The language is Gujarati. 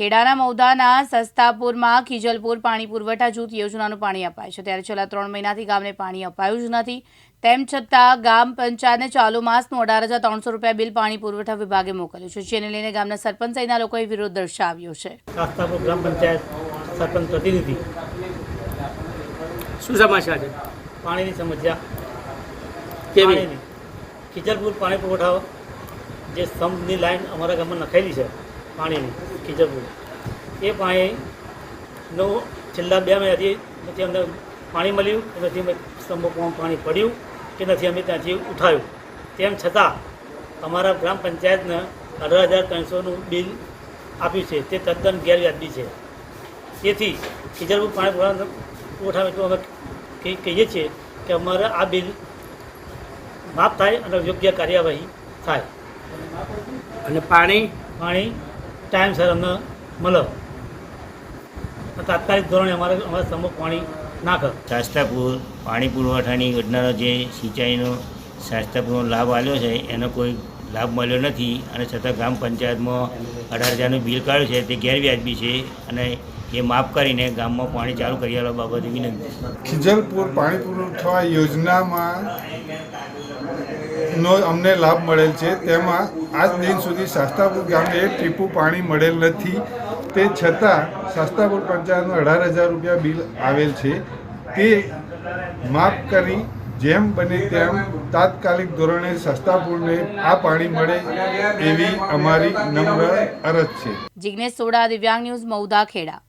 ખેડાના મૌદાના સસ્તાપુરમાં ખીજલપુર પાણી પુરવઠા જૂથ યોજનાનું પાણી અપાય છે. ત્યારે છેલ્લા ત્રણ મહિનાથી ગામને પાણી અપાયું જ નથી. તેમ છતાં ગામ પંચાયતને ચાલુ માસનું અઢાર હજાર ત્રણસો રૂપિયા બિલ પાણી પુરવઠા વિભાગે મોકલ્યું છે જેને લઈને ગામના સરપંચ સહિતના લોકોએ વિરોધ દર્શાવ્યો છે. ગ્રામ પંચાયત સરપંચ પ્રતિનિધિ. શું સમસ્યા છે? પાણીની સમસ્યા. કેવી? ખીજલપુર પાણી પુરવઠા જે સ્તંભની લાઈન અમારા ગામમાં નખાયેલી છે પાણીની ખીજલપુર એ પાણીનું છેલ્લા બે મહિનાથી નથી અમને પાણી મળ્યું કે નથી અમે સ્તંભોમાં પાણી પડ્યું કે નથી અમે ત્યાંથી ઉઠાવ્યું. તેમ છતાં અમારા ગ્રામ પંચાયતને અઢાર હજાર ત્રણસોનું બિલ આપ્યું છે. તે તદ્દન ગેરવ્યાજબી છે. તેથી ખીજલપુર પાણી ઉઠાવે તો અમે કહી- કહીએ છીએ કે અમારે આ બિલ માફ થાય અને યોગ્ય કાર્યવાહી થાય. અને પાણી? પાણી ટાઈમસર અમને મળે. તાત્કાલિક ધોરણે અમારે અમારા સમૂહ પાણી નાખે શાસ્ત્રાપુર પાણી પુરવઠાની યોજનાનો જે સિંચાઈનો શાસ્ત્રાપુરનો લાભ આવ્યો છે એનો કોઈ લાભ મળ્યો નથી અને છતાં ગ્રામ પંચાયતમાં અઢાર હજારનું બિલ કાઢ્યું છે તે ગેરવ્યાજબી છે અને એ માફ કરીને ગામમાં પાણી ચાલુ કરી આપવા બાબતે વિનંતી ખીજલપુર પાણી પુરવઠા યોજનામાં નો અમને લાભ મળેલ છે. તેમાં આજ દિન સુધી શાસ્ત્રાપુર ગામને એક પાણી મળેલ નથી. તે છતાં શાસ્ત્રાપુર પંચાયતનું અઢાર હજાર રૂપિયા બિલ આવેલ છે. તે માફ કરી જેમ બને તેમ તાત્કાલિક ધોરણે સસ્તાપુરને આ પાણી મળે એવી અમારી નમ્ર અરજ છે. જિગ્નેશ સોડા, દિવ્યાંગ ન્યૂઝ મૌદા ખેડા.